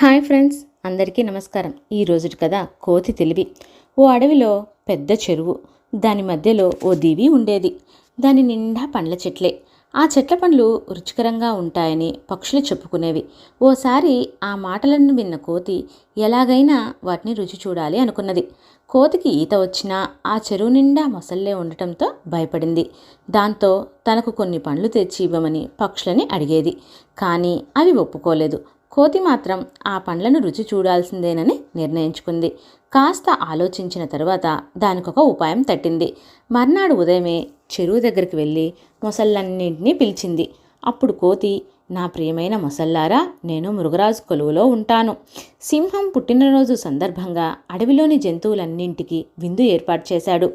Hi friends అందరికీ నమస్కారం. ఈ రోజుటి కథ కోతి తెలివి. ఓ అడవిలో పెద్ద చెరువు. దాని మధ్యలో ఓ దీవి ఉండేది. దాని నిండా పండ్ల చెట్లే. ఆ చెట్ల పండ్లు రుచికరంగా ఉంటాయని పక్షులు చెప్పుకునేవి. ఓసారి ఆ మాటలను విన్న కోతి ఎలాగైనా వాటిని రుచి చూడాలి అనుకున్నది. కోతికి ఈత వచ్చినా ఆ చెరువు నిండా మొసల్లే ఉండటంతో భయపడింది. దాంతో తనకు కొన్ని పండ్లు తెచ్చి ఇవ్వమని పక్షులని అడిగేది. కానీ అవి ఒప్పుకోలేదు. కోతి మాత్రం ఆ పండ్లను రుచి చూడాల్సిందేనని నిర్ణయించుకుంది. కాస్త ఆలోచించిన తరువాత దానికొక ఉపాయం తట్టింది. మర్నాడు ఉదయమే చెరువు దగ్గరికి వెళ్ళి మొసళ్ళన్నింటినీ పిలిచింది. అప్పుడు కోతి నా ప్రియమైన మొసల్లారా నేను మృగరాజు కొలువులో ఉంటాను. సింహం పుట్టినరోజు సందర్భంగా అడవిలోని జంతువులన్నింటికి విందు ఏర్పాటు చేశాడు.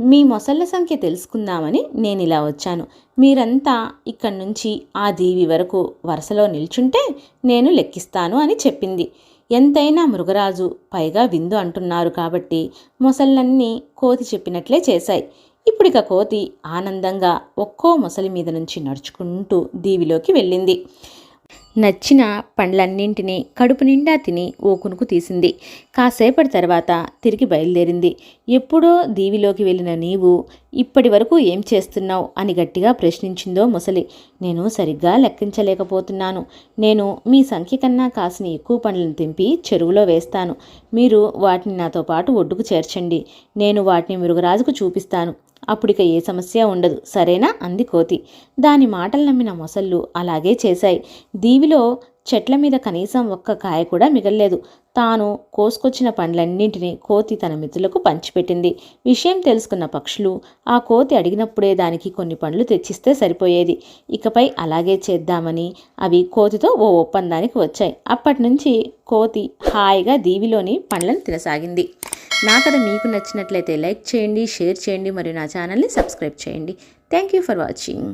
మీ మొసళ్ళ సంఖ్య తెలుసుకుందామని నేను ఇలా వచ్చాను. మీరంతా ఇక్కడి నుంచి ఆ దీవి వరకు వరుసలో నిల్చుంటే నేను లెక్కిస్తాను అని చెప్పింది. ఎంతైనా మృగరాజు పైగా విందు అంటున్నారు కాబట్టి మొసళ్ళన్నీ కోతి చెప్పినట్లే చేశాయి. ఇప్పుడిక కోతి ఆనందంగా ఒక్కో మొసలి మీద నుంచి నడుచుకుంటూ దీవిలోకి వెళ్ళింది. నచ్చిన పండ్లన్నింటినీ కడుపు నిండా తిని ఓకునుకు తీసింది. కాసేపటి తర్వాత తిరిగి బయలుదేరింది. ఎప్పుడో దీవిలోకి వెళ్ళిన నీవు ఇప్పటి వరకు ఏం చేస్తున్నావు అని గట్టిగా ప్రశ్నించిందో ముసలి. నేను సరిగ్గా లెక్కించలేకపోతున్నాను. నేను మీ సంఖ్య కన్నా కాసిన ఎక్కువ పండ్లను తెంపి చెరువులో వేస్తాను. మీరు వాటిని నాతో పాటు ఒడ్డుకు చేర్చండి. నేను వాటిని మృగరాజుకు చూపిస్తాను. అప్పుడిక ఏ సమస్య ఉండదు. సరేనా? అంది కోతి. దాని మాటలు నమ్మిన మొసళ్ళు అలాగే చేశాయి. దీవిలో చెట్ల మీద కనీసం ఒక్క కాయ కూడా మిగల్లేదు. తాను కోసుకొచ్చిన పండ్లన్నింటినీ కోతి తన మిత్రులకు పంచిపెట్టింది. విషయం తెలుసుకున్న పక్షులు ఆ కోతి అడిగినప్పుడే దానికి కొన్ని పండ్లు తెచ్చిస్తే సరిపోయేది. ఇకపై అలాగే చేద్దామని అవి కోతితో ఓ ఒప్పందానికి వచ్చాయి. అప్పటి నుంచి కోతి హాయిగా దీవిలోని పండ్లను తినసాగింది. నా కథ మీకు నచ్చినట్లయితే లైక్ చేయండి షేర్ చేయండి మరియు నా ఛానల్ని సబ్స్క్రైబ్ చేయండి. Thank you for watching